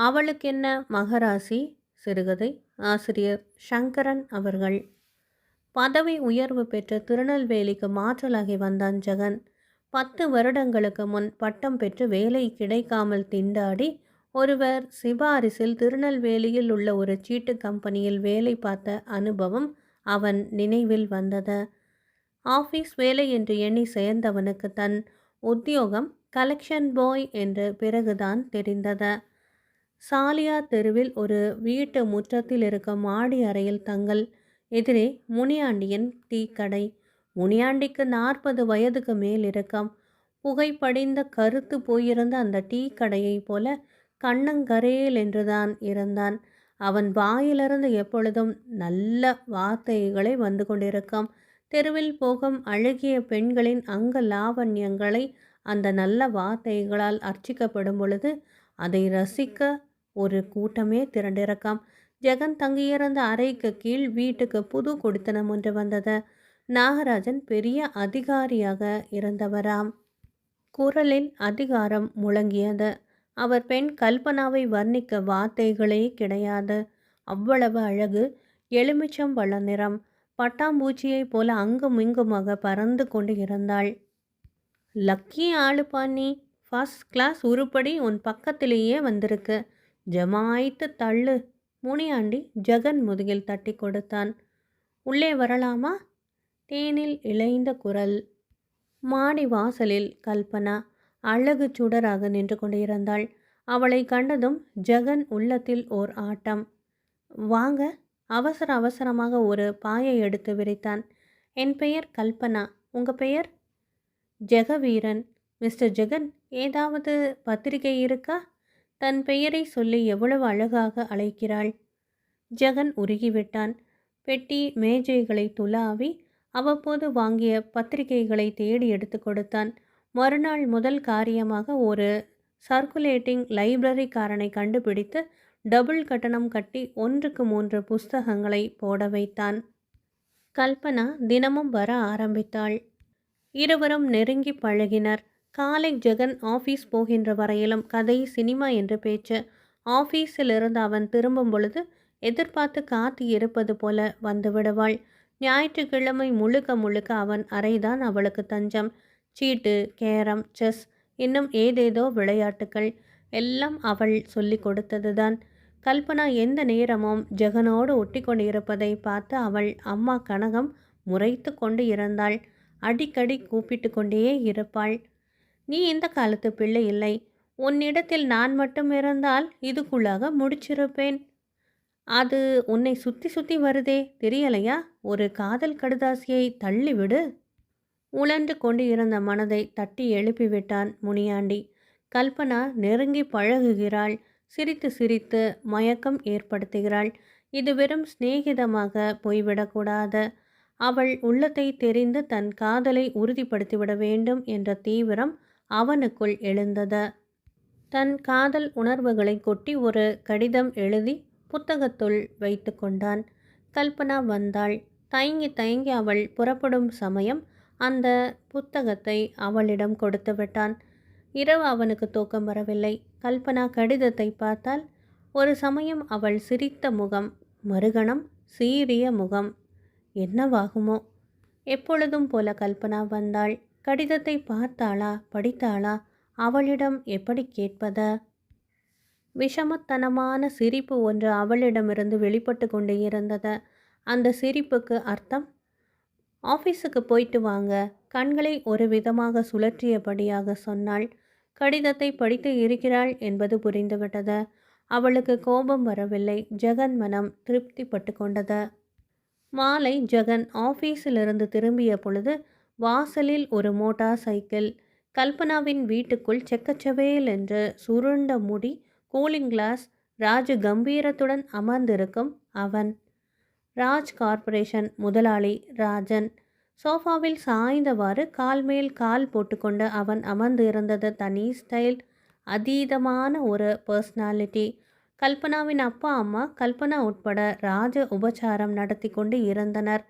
அவளுக்கென்ன மகராசி? சிறுகதை ஆசிரியர் சங்கரன் அவர்கள். பதவி உயர்வு பெற்று திருநெல்வேலிக்கு மாற்றலாகி வந்தான் ஜெகன். பத்து வருடங்களுக்கு முன் பட்டம் பெற்று வேலை கிடைக்காமல் திண்டாடி ஒருவர் சிபாரிசில் திருநெல்வேலியில் உள்ள ஒரு சீட்டு கம்பெனியில் வேலை பார்த்த அனுபவம் அவன் நினைவில் வந்தது. ஆஃபீஸ் வேலை என்று எண்ணி சேர்ந்தவனுக்கு தன் உத்தியோகம் கலெக்ஷன் பாய் என்று பிறகுதான் தெரிந்தது. சாலியா தெருவில் ஒரு வீட்டு முற்றத்தில் இருக்கும் மாடி அறையில் தங்கள் எதிரே முனியாண்டியின் டீக்கடை. முனியாண்டிக்கு நாற்பது வயதுக்கு மேல் இருக்கும். புகைப்படிந்த கருத்து போயிருந்த அந்த டீ கடையைப் போல கண்ணங்கரேல் என்றுதான் இருந்தான். அவன் வாயிலிருந்து எப்பொழுதும் நல்ல வார்த்தைகளை வந்து கொண்டிருக்கும். தெருவில் போகும் அழகிய பெண்களின் அங்க லாவண்யங்களை அந்த நல்ல வார்த்தைகளால் அர்ச்சிக்கப்படும் பொழுது அதை ரசிக்க ஒரு கூட்டமே திரண்டிருக்காம் ஜெகன் தங்கியிருந்த அறைக்கு கீழ் வீட்டுக்கு புது குடித்தனம் ஒன்று வந்தது. நாகராஜன் பெரிய அதிகாரியாக இருந்தவராம். குரலில் அதிகாரம் முழங்கியது. அவர் பெண் கல்பனாவை வர்ணிக்க வார்த்தைகளே கிடையாது. அவ்வளவு அழகு எலுமிச்சம் வள நிறம். பட்டாம்பூச்சியைப் போல அங்கும் இங்குமாக பறந்து கொண்டு இருந்தாள். லக்கி ஆளுப்பா நீ. ஃபர்ஸ்ட் கிளாஸ் உருப்படி உன் பக்கத்திலேயே வந்திருக்கு. ஜமாய்த்து தள்ளு. முனியாண்டி ஜெகன் முதுகில் தட்டி கொடுத்தான். உள்ளே வரலாமா? தேனில் இழைந்த குரல். மாடி வாசலில் கல்பனா. அழகு சுடராக நின்று கொண்டிருந்தாள். அவளை கண்டதும் ஜெகன் உள்ளத்தில் ஓர் ஆட்டம். வாங்க. அவசர அவசரமாக ஒரு பாயை எடுத்து விரித்தான். என் பெயர் கல்பனா. உங்க பெயர்? ஜெகவீரன். மிஸ்டர் ஜெகன் ஏதாவது பத்திரிகை இருக்கா? தன் பெயரை சொல்லி எவ்வளவு அழகாக அழைக்கிறாள்? ஜெகன் உருகிவிட்டான். பெட்டி மேஜைகளை துலாவி அவ்வப்போது வாங்கிய பத்திரிகைகளை தேடி எடுத்து கொடுத்தான். மறுநாள் முதல் காரியமாக ஒரு சர்க்குலேட்டிங் லைப்ரரிக்காரனை கண்டுபிடித்து டபுள் கட்டணம் கட்டி ஒன்றுக்கு மூன்று புஸ்தகங்களை போட வைத்தான். கல்பனா தினமும் வர ஆரம்பித்தாள். இருவரும் நெருங்கி பழகினர். காலை ஜெகன் ஆஃபீஸ் போகின்ற வரையிலும் கதை சினிமா என்று பேச்சு ஆஃபீஸிலிருந்து அவன் திரும்பும் பொழுது எதிர்பார்த்து காத்து இருப்பது போல வந்து விடுவாள். ஞாயிற்றுக்கிழமை முழுக்க முழுக்க அவன் அறைதான் அவளுக்கு தஞ்சம். சீட்டு கேரம் செஸ் இன்னும் ஏதேதோ விளையாட்டுக்கள் எல்லாம் அவள் சொல்லி கொடுத்ததுதான். கல்பனா எந்த நேரமும் ஜெகனோடு ஒட்டி கொண்டு இருப்பதை பார்த்து அவள் அம்மா கனகம் முறைத்து கொண்டு இருந்தாள். அடிக்கடி கூப்பிட்டு கொண்டே இருப்பாள். நீ இந்த காலத்து பிள்ளை இல்லை. உன்னிடத்தில் நான் மட்டும் இருந்தால் இதுக்குள்ளாக முடிச்சிருப்பேன். அது உன்னை சுற்றி சுற்றி வருதே தெரியலையா? ஒரு காதல் கடுதாசியை தள்ளிவிடு. உழன்று கொண்டு இருந்த மனதை தட்டி எழுப்பிவிட்டான் முனியாண்டி. கல்பனா நெருங்கி பழகுகிறாள். சிரித்து சிரித்து மயக்கம் ஏற்படுத்துகிறாள். இது வெறும் சிநேகிதமாக போய்விடக்கூடாது. அவள் உள்ளத்தை தெரிந்து தன் காதலை உறுதிப்படுத்திவிட வேண்டும் என்ற தீவிரம் அவனுக்குள் எழுந்தது. தன் காதல் உணர்வுகளை கொட்டி ஒரு கடிதம் எழுதி புத்தகத்துள் வைத்து கொண்டான். கல்பனா வந்தாள். தயங்கி தயங்கி அவள் புறப்படும் சமயம் அந்த புத்தகத்தை அவளிடம் கொடுத்து விட்டான். இரவு அவனுக்கு தூக்கம் வரவில்லை. கல்பனா கடிதத்தை பார்த்தால் ஒரு சமயம் அவள் சிரித்த முகம் மறுகணம் சீரிய முகம். என்னவாகுமோ? எப்பொழுதும் போல கல்பனா வந்தாள். கடிதத்தை பார்த்தாளா படித்தாளா? அவளிடம் எப்படி கேட்பத? விஷமத்தனமான சிரிப்பு ஒன்று அவளிடமிருந்து வெளிப்பட்டு கொண்டே இருந்தது. அந்த சிரிப்புக்கு அர்த்தம்? ஆஃபீஸுக்கு போயிட்டு வாங்க கண்களை ஒரு விதமாக சுழற்றியபடியாக சொன்னாள். கடிதத்தை படித்து இருக்கிறாள் என்பது புரிந்துவிட்டது. அவளுக்கு கோபம் வரவில்லை. ஜெகன் மனம் திருப்திப்பட்டு கொண்டது. மாலை ஜெகன் ஆஃபீஸிலிருந்து திரும்பிய பொழுது வாசலில் ஒரு மோட்டார் சைக்கிள். கல்பனாவின் வீட்டுக்குள் செக்கச்சவேல் என்று சுருண்ட முடி கூலிங் கிளாஸ் ராஜு கம்பீரத்துடன் அமர்ந்திருக்கும் அவன். ராஜ் கார்ப்பரேஷன் முதலாளி ராஜன். சோஃபாவில் சாய்ந்தவாறு கால் மேல் கால் போட்டுக்கொண்டு அவன் அமர்ந்து இருந்தது தனி ஸ்டைல் அதீதமான ஒரு பர்சனாலிட்டி. கல்பனாவின் அப்பா அம்மா கல்பனா உட்பட ராஜ உபச்சாரம் நடத்தி கொண்டு இருந்தனர்.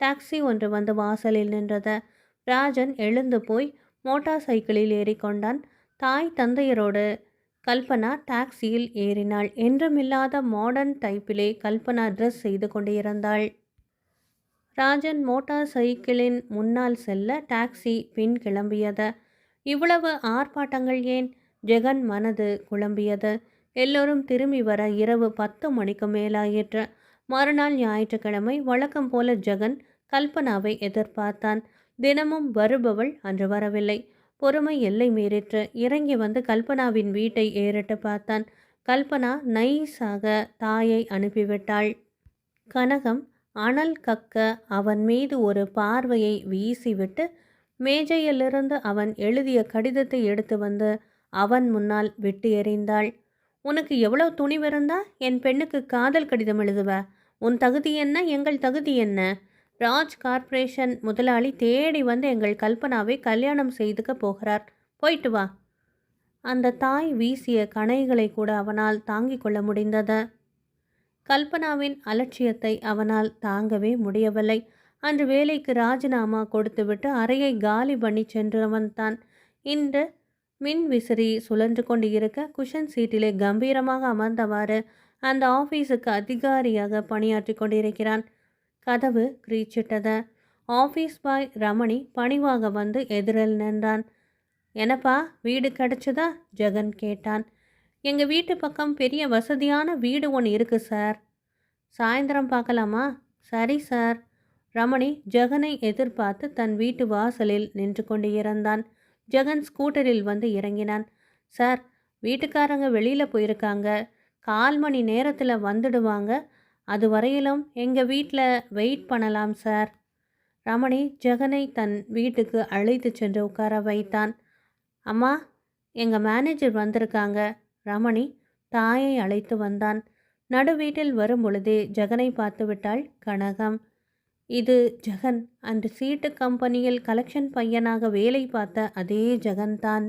டாக்ஸி ஒன்று வந்து வாசலில் நின்றது. ராஜன் எழுந்து போய் மோட்டார் சைக்கிளில் ஏறிக்கொண்டான். தாய் தந்தையரோடு கல்பனா டாக்ஸியில் ஏறினாள். என்றுமில்லாத மாடர்ன் டைப்பிலே கல்பனா ட்ரெஸ் செய்து கொண்டிருந்தாள். ராஜன் மோட்டார் சைக்கிளின் முன்னால் செல்ல டாக்ஸி பின் கிளம்பியது. இவ்வளவு ஆர்ப்பாட்டங்கள் ஏன்? ஜெகன் மனது குழம்பியது. எல்லோரும் திரும்பி வர இரவு பத்து மணிக்கு மேலாயிற்று. மறுநாள் ஞாயிற்றுக்கிழமை வழக்கம் போல ஜெகன் கல்பனாவை எதிர்பார்த்தான். தினமும் வருபவள் அன்று வரவில்லை. பொறுமை எல்லை மீறிற்று. இறங்கி வந்து கல்பனாவின் வீட்டை ஏறிட்டு பார்த்தான். கல்பனா நைஸாக தாயை அனுப்பிவிட்டாள். கனகம் அனல் கக்க அவன் மீது ஒரு பார்வையை வீசிவிட்டு மேஜையிலிருந்து அவன் எழுதிய கடிதத்தை எடுத்து வந்து அவன் முன்னால் விட்டு எறிந்தாள். உனக்கு எவ்வளவு துணிவிருந்தா என் பெண்ணுக்கு காதல் கடிதம் எழுதுவ. உன் தகுதி என்ன? எங்கள் தகுதி என்ன? ராஜ் கார்ப்பரேஷன் முதலாளி தேடி வந்து எங்கள் கல்பனாவை கல்யாணம் செய்துக்க போகிறார். போயிட்டு வா. அந்த தாய் வீசிய கணைகளை கூட அவனால் தாங்கிக் கொள்ள முடிந்தது. கல்பனாவின் அலட்சியத்தை அவனால் தாங்கவே முடியவில்லை. அன்று வேலைக்கு ராஜினாமா கொடுத்துவிட்டு அறையை காலி பண்ணி சென்றவன் தான் இன்று மின் விசிறி சுழன்று கொண்டு இருக்க குஷன் சீட்டிலே கம்பீரமாக அமர்ந்தவாறு அந்த ஆஃபீஸுக்கு அதிகாரியாக பணியாற்றி கொண்டிருக்கிறான். கதவு கிரீச்சிட்டது. ஆஃபீஸ் பாய் ரமணி பணிவாக வந்து எதிரில் நின்றான். என்னப்பா வீடு கிடச்சதா? ஜெகன் கேட்டான். எங்கள் வீட்டு பக்கம் பெரிய வசதியான வீடு ஒன்று இருக்குது சார். சாயந்தரம் பார்க்கலாமா? சரி சார். ரமணி ஜெகனை எதிர்பார்த்து தன் வீட்டு வாசலில் நின்று கொண்டு இருந்தான் ஜெகன் ஸ்கூட்டரில் வந்து இறங்கினான். சார் வீட்டுக்காரங்க வெளியில் போயிருக்காங்க. கால் மணி நேரத்தில் வந்துடுவாங்க. அது வரையிலும் எங்கள் வீட்டில் வெயிட் பண்ணலாம் சார் ரமணி ஜெகனை தன் வீட்டுக்கு அழைத்து சென்று உட்கார வைத்தான். அம்மா எங்கள் மேனேஜர் வந்திருக்காங்க. ரமணி தாயை அழைத்து வந்தான். நடு வீட்டில் வரும் பொழுதே ஜெகனை பார்த்து விட்டாள் கனகம். இது ஜெகன் அன்று சீட்டு கம்பெனியில் கலெக்ஷன் பையனாக வேலை பார்த்த அதே ஜெகன்தான்.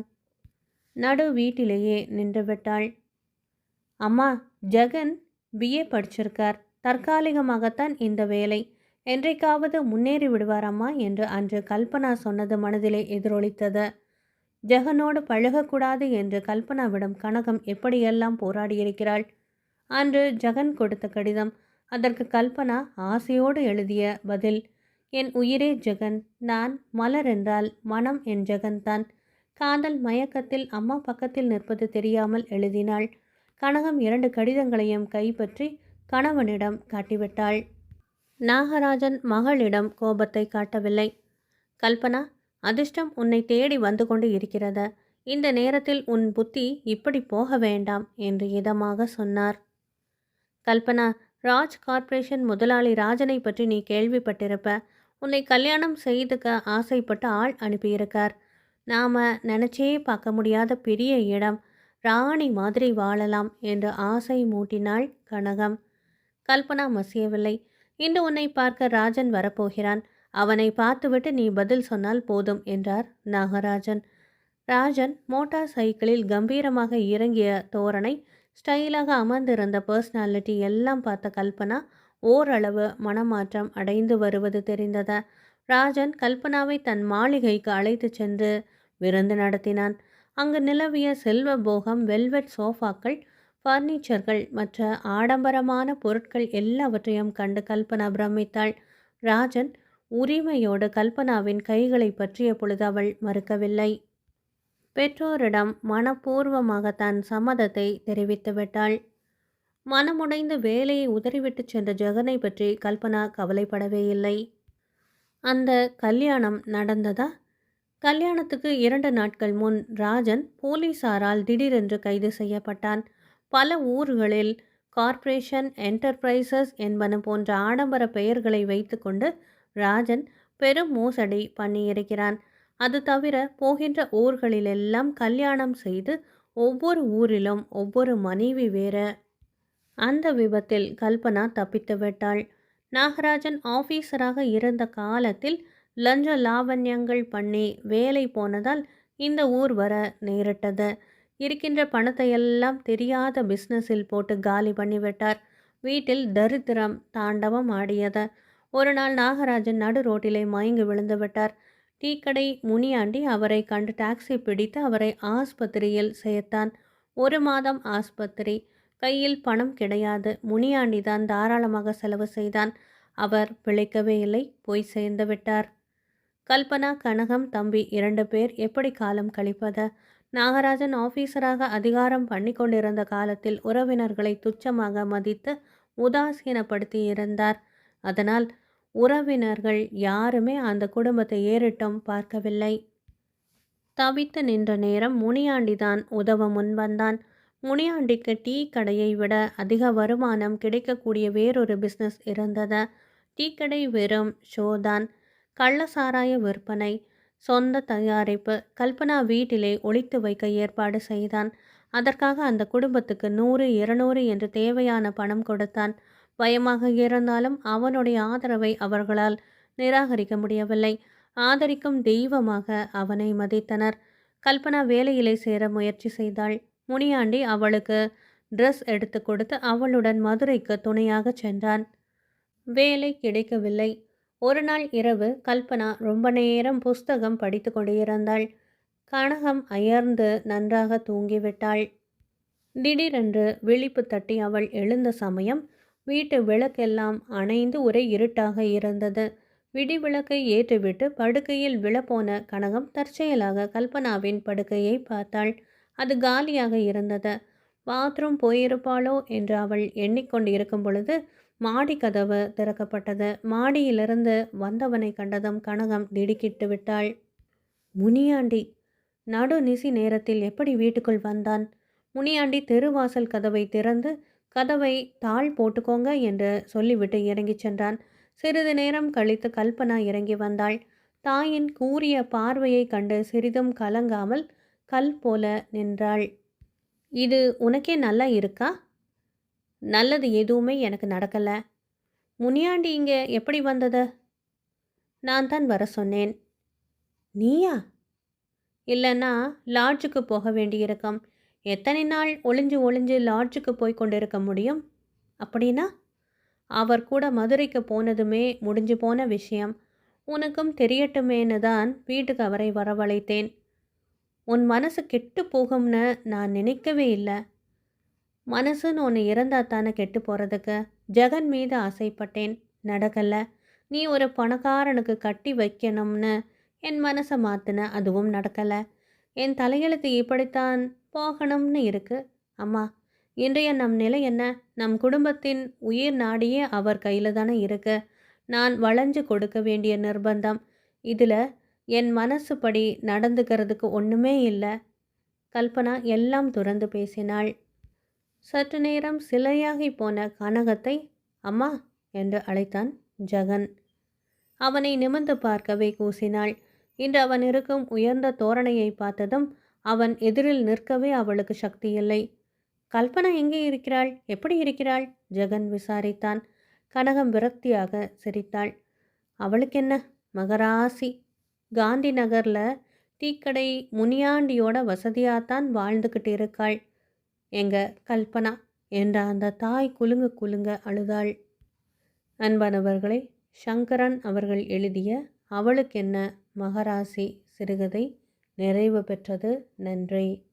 நடு வீட்டிலேயே நின்று விட்டாள். அம்மா ஜெகன் பிஏ படிச்சிருக்கார். தற்காலிகமாகத்தான் இந்த வேலை. என்றைக்காவது முன்னேறி விடுவாரம்மா என்று அன்று கல்பனா சொன்னது மனதிலே எதிரொலித்தது. ஜெகனோடு பழகக்கூடாது என்று கல்பனாவிடம் கனகம் எப்படியெல்லாம் போராடியிருக்கிறாள்? அன்று ஜெகன் கொடுத்த கடிதம். அதற்கு கல்பனா ஆசையோடு எழுதிய பதில் என் உயிரே ஜெகன் நான் மலர் என்றால் மனம் என் ஜெகன்தான் காதல் மயக்கத்தில் அம்மா பக்கத்தில் நிற்பது தெரியாமல் எழுதினாள். கனகம் இரண்டு கடிதங்களையும் கைப்பற்றி கணவனிடம் காட்டிவிட்டாள். நாகராஜன் மகளிடம் கோபத்தை காட்டவில்லை. கல்பனா அதிர்ஷ்டம் உன்னை தேடி வந்து கொண்டு இருக்கிறது. இந்த நேரத்தில் உன் புத்தி இப்படி போக வேண்டாம் என்று இதமாக சொன்னார். கல்பனா ராஜ் கார்ப்பரேஷன் முதலாளி ராஜனை பற்றி நீ கேள்விப்பட்டிருப்ப. உன்னை கல்யாணம் செய்துக்க ஆசைப்பட்டு ஆள் அனுப்பியிருக்கார். நாம நினச்சே பார்க்க முடியாத பெரிய இடம். ராணி மாதிரி வாழலாம் என்று ஆசை மூட்டினாள் கனகம். கல்பனா மசியவில்லை. இன்று உன்னை பார்க்க ராஜன் வரப்போகிறான். அவனை பார்த்துவிட்டு நீ பதில் சொன்னால் போதும் என்றார் நாகராஜன். ராஜன் மோட்டார் சைக்கிளில் கம்பீரமாக இறங்கிய தோரணை ஸ்டைலாக அமர்ந்திருந்த பர்சனாலிட்டி எல்லாம் பார்த்த கல்பனா ஓரளவு மனமாற்றம் அடைந்து வருவது தெரிந்தது. ராஜன் கல்பனாவை தன் மாளிகைக்கு அழைத்து சென்று விருந்து நடத்தினான். அங்கு நிலவிய செல்வ போகம் வெல்வெட் சோஃபாக்கள் ஃபர்னிச்சர்கள் மற்ற ஆடம்பரமான பொருட்கள் எல்லாவற்றையும் கண்டு கல்பனா பிரமித்தாள். ராஜன் உரிமையோடு கல்பனாவின் கைகளை பற்றிய பொழுது அவள் மறுக்கவில்லை. பெற்றோரிடம் மனப்பூர்வமாக தன் சம்மதத்தை தெரிவித்துவிட்டாள் மனமுடைந்து வேலையை உதறிவிட்டு சென்ற ஜெகனை பற்றி கல்பனா கவலைப்படவே இல்லை. அந்த கல்யாணம் நடந்ததா? கல்யாணத்துக்கு இரண்டு நாட்கள் முன் ராஜன் போலீசாரால் திடீரென்று கைது செய்யப்பட்டான். பல ஊர்களில் கார்ப்பரேஷன் என்டர்பிரைசஸ் என்பன போன்ற ஆடம்பர பெயர்களை வைத்துக்கொண்டு ராஜன் பெரும் மோசடி பண்ணியிருக்கிறான். அது தவிர போகின்ற ஊர்களிலெல்லாம் கல்யாணம் செய்து ஒவ்வொரு ஊரிலும் ஒவ்வொரு மனைவி வேற. அந்த விபத்தில் கல்பனா தப்பித்து விட்டாள். நாகராஜன் ஆபீசராக இருந்த காலத்தில் லஞ்ச லாவண்யங்கள் பண்ணி வேலை போனதால் இந்த ஊர் வர நேரிட்டது. இருக்கின்ற பணத்தை எல்லாம் தெரியாத பிஸ்னஸில் போட்டு காலி பண்ணிவிட்டார் வீட்டில் தரித்திரம் தாண்டவம் ஆடியது. ஒரு நாள் நாகராஜன் நடு ரோட்டிலே மயங்கி விழுந்து விட்டார். டீக்கடை முனியாண்டி அவரை கண்டு டாக்ஸி பிடித்து அவரை ஆஸ்பத்திரியில் சேர்த்தான். ஒரு மாதம் ஆஸ்பத்திரி. கையில் பணம் கிடையாது. முனியாண்டி தான் தாராளமாக செலவு செய்தான். அவர் பிழைக்கவே இல்லை. போய் சேர்ந்து விட்டார். கல்பனா கனகம் தம்பி இரண்டு பேர் எப்படி காலம் கழிப்பது? நாகராஜன் ஆபீசராக அதிகாரம் பண்ணி கொண்டிருந்த காலத்தில் உறவினர்களை துச்சமாக மதித்து உதாசீனப்படுத்தி இருந்தார். அதனால் உறவினர்கள் யாருமே அந்த குடும்பத்தை ஏறிட்டும் பார்க்கவில்லை. தவித்து நின்ற நேரம் முனியாண்டிதான் உதவ முன்வந்தான் முனியாண்டிக்கு டீ கடையை விட அதிக வருமானம் கிடைக்கக்கூடிய வேறொரு பிஸ்னஸ் இருந்தது. டீ கடை வெறும் ஷோதான் கள்ள சாராய விற்பனை சொந்த தயாரிப்பு கல்பனா வீட்டிலே ஒழித்து வைக்க ஏற்பாடு செய்தான். அதற்காக அந்த குடும்பத்துக்கு நூறு இருநூறு என்று தேவையான பணம் கொடுத்தான். பயமாக இருந்தாலும் அவனுடைய ஆதரவை அவர்களால் நிராகரிக்க முடியவில்லை. ஆதரிக்கும் தெய்வமாக அவனை மதித்தனர். கல்பனா வேலையிலே சேர முயற்சி செய்தாள். முனியாண்டி அவளுக்கு ட்ரெஸ் எடுத்து கொடுத்து அவளுடன் மதுரைக்கு துணையாக சென்றான். வேலை கிடைக்கவில்லை. ஒரு நாள் இரவு கல்பனா ரொம்ப நேரம் புஸ்தகம் படித்து கொண்டிருந்தாள். கனகம் அயர்ந்து நன்றாக தூங்கிவிட்டாள். திடீரென்று விழிப்பு தட்டி அவள் எழுந்த சமயம் வீட்டு விளக்கெல்லாம் அணைந்து ஒரே இருட்டாக இருந்தது. விடிவிளக்கை ஏற்றுவிட்டு ஏற்றிவிட்டு படுக்கையில் விழப்போன கனகம் தற்செயலாக கல்பனாவின் படுக்கையை பார்த்தாள். அது காலியாக இருந்தது. பாத்ரூம் போயிருப்பாளோ? என்று அவள் எண்ணிக்கொண்டு இருக்கும் பொழுது மாடி கதவு திறக்கப்பட்டது. மாடியிலிருந்து வந்தவனை கண்டதும் கனகம் திடுக்கிட்டு விட்டாள். முனியாண்டி நடு நிசி நேரத்தில் எப்படி வீட்டுக்குள் வந்தான்? முனியாண்டி தெருவாசல் கதவை திறந்து கதவை தாள் போட்டுக்கோங்க என்று சொல்லிவிட்டு இறங்கிச் சென்றான். சிறிது நேரம் கழித்து கல்பனா இறங்கி வந்தாள். தாயின் கூறிய பார்வையை கண்டு சிறிதும் கலங்காமல் கல் போல நின்றாள். இது உனக்கே நல்லா இருக்கா? நல்லது எதுவுமே எனக்கு நடக்கலை. முனியாண்டி இங்கே எப்படி வந்தது? நான் தான் வர சொன்னேன். நீயா? இல்லைன்னா லாட்ஜுக்கு போக வேண்டியிருக்கும். எத்தனை நாள் ஒளிஞ்சு ஒளிஞ்சு லாட்ஜுக்கு போய் கொண்டிருக்க முடியும்? அப்படின்னா? அவர் கூட மதுரைக்கு போனதுமே முடிஞ்சு போன விஷயம். உனக்கும் தெரியட்டுமேனு தான் வீட்டுக்கு அவரை வரவழைத்தேன். உன் மனசு கெட்டு போகும்னு நான் நினைக்கவே இல்லை. மனசுன்னு ஒன்று இருந்தா தானே கெட்டு போகிறதுக்கு ஜெகன் மீது ஆசைப்பட்டேன். நடக்கலை. நீ ஒரு பணக்காரனுக்கு கட்டி வைக்கணும்னு என் மனசை மாற்றின அதுவும் நடக்கலை. என் தலையெழுத்து இப்படித்தான் போகணும்னு இருக்கு. அம்மா இன்றைய நம் நிலை என்ன? நம் குடும்பத்தின் உயிர் நாடியே அவர் கையில் தானே இருக்கு. நான் வளைஞ்சு கொடுக்க வேண்டிய நிர்பந்தம். இதில் என் மனசுப்படி நடந்துக்கிறதுக்கு ஒன்றுமே இல்லை. கல்பனா எல்லாம் துறந்து பேசினாள். சற்று நேரம் சிலையாகி போன கனகத்தை அம்மா என்று அழைத்தான் ஜெகன். அவனை நிமிர்ந்து பார்க்கவே கூசினாள். இன்று அவன் இருக்கும் உயர்ந்த தோரணையை பார்த்ததும் அவன் எதிரில் நிற்கவே அவளுக்கு சக்தி இல்லை. கல்பனா எங்கே இருக்கிறாள்? எப்படி இருக்கிறாள்? ஜெகன் விசாரித்தான். கனகம் விரக்தியாக சிரித்தாள். அவளுக்கென்ன? மகராசி. காந்தி நகரில் டீக்கடை முனியாண்டியோட வசதியாகத்தான் வாழ்ந்துக்கிட்டு இருக்காள். எங்க கல்பனா என்ற அந்த தாய் குலுங்க குலுங்க அழுதாள். அன்பானவர்களை சங்கரன் அவர்கள் எழுதிய அவளுக்கென்ன மகராசி சிறுகதை நிறைவு பெற்றது நன்றி.